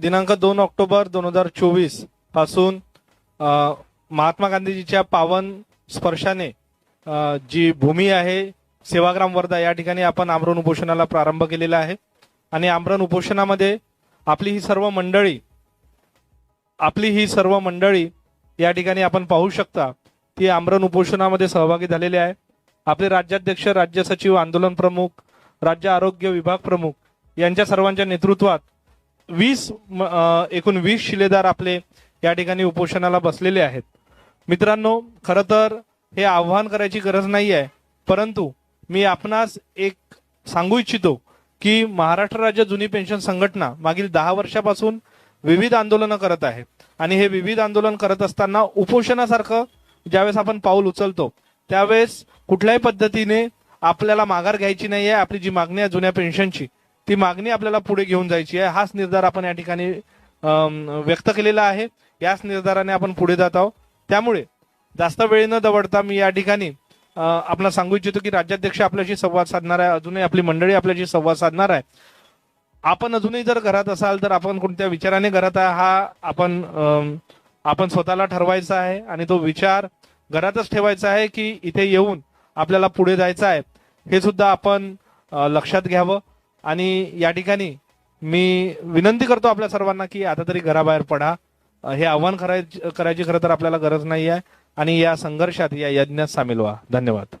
दिनांक दोन ऑक्टोबर दोन हजार चोवीसपासून महात्मा गांधीजीच्या पावन स्पर्शाने जी भूमी आहे सेवाग्राम वर्धा या ठिकाणी आपण आमरण उपोषणाला प्रारंभ केलेला आहे. आणि आमरण उपोषणामध्ये आपली ही सर्व मंडळी आपली ही सर्व मंडळी या ठिकाणी आपण पाहू शकता ती आमरण उपोषणामध्ये सहभागी झालेली आहे. आपले राज्याध्यक्ष राज्य सचिव आंदोलन प्रमुख राज्य आरोग्य विभाग प्रमुख यांच्या सर्वांच्या नेतृत्वात वीस म- एकूण वीस शिलेदार आपले या ठिकाणी उपोषणाला बसलेले आहेत. मित्रांनो खरं तर हे आव्हान करायची गरज नाही आहे परंतु मी आपणास एक सांगू इच्छितो की महाराष्ट्र राज्य जुनी पेन्शन संघटना मागील दहा वर्षापासून विविध आंदोलनं करत आहे. आणि हे विविध आंदोलन करत असताना उपोषणासारखं ज्यावेळेस आपण पाऊल उचलतो त्यावेळेस कुठल्याही पद्धतीने आपल्याला माघार घ्यायची नाही आहे आपली जी मागणी आहे जुन्या पेन्शनची. ती मागणी आपल्याला पुढे घेऊन जायची आहे. हाच निर्धार आपण या ठिकाणी व्यक्त केलेला आहे. याच निर्धाराने आपण पुढे जात आहोत. त्यामुळे जास्त वेळ न दवडता मी या ठिकाणी आपला सांगू इच्छितो की राज्याध्यक्ष आपल्याशी संवाद साधणार आहे. अजूनही आपली मंडळी आपल्याशी संवाद साधणार आहे. आपण अजूनही जर घरात असाल तर आपण कोणत्या विचाराने घरात आहे हा आपण आपण स्वतःला ठरवायचा आहे. आणि तो विचार घरातच ठेवायचा आहे की इथे येऊन आपल्याला पुढे जायचं आहे. हे सुद्धा आपण लक्षात घ्यावं. आणि या ठिकाणी मी विनंती करतो आपल्या सर्वांना की आता तरी घराबाहेर पडा. हे आव्हान करायची करायची खरं तर आपल्याला गरज नाही आहे आणि या संघर्षात या यज्ञात सामील व्हा. धन्यवाद.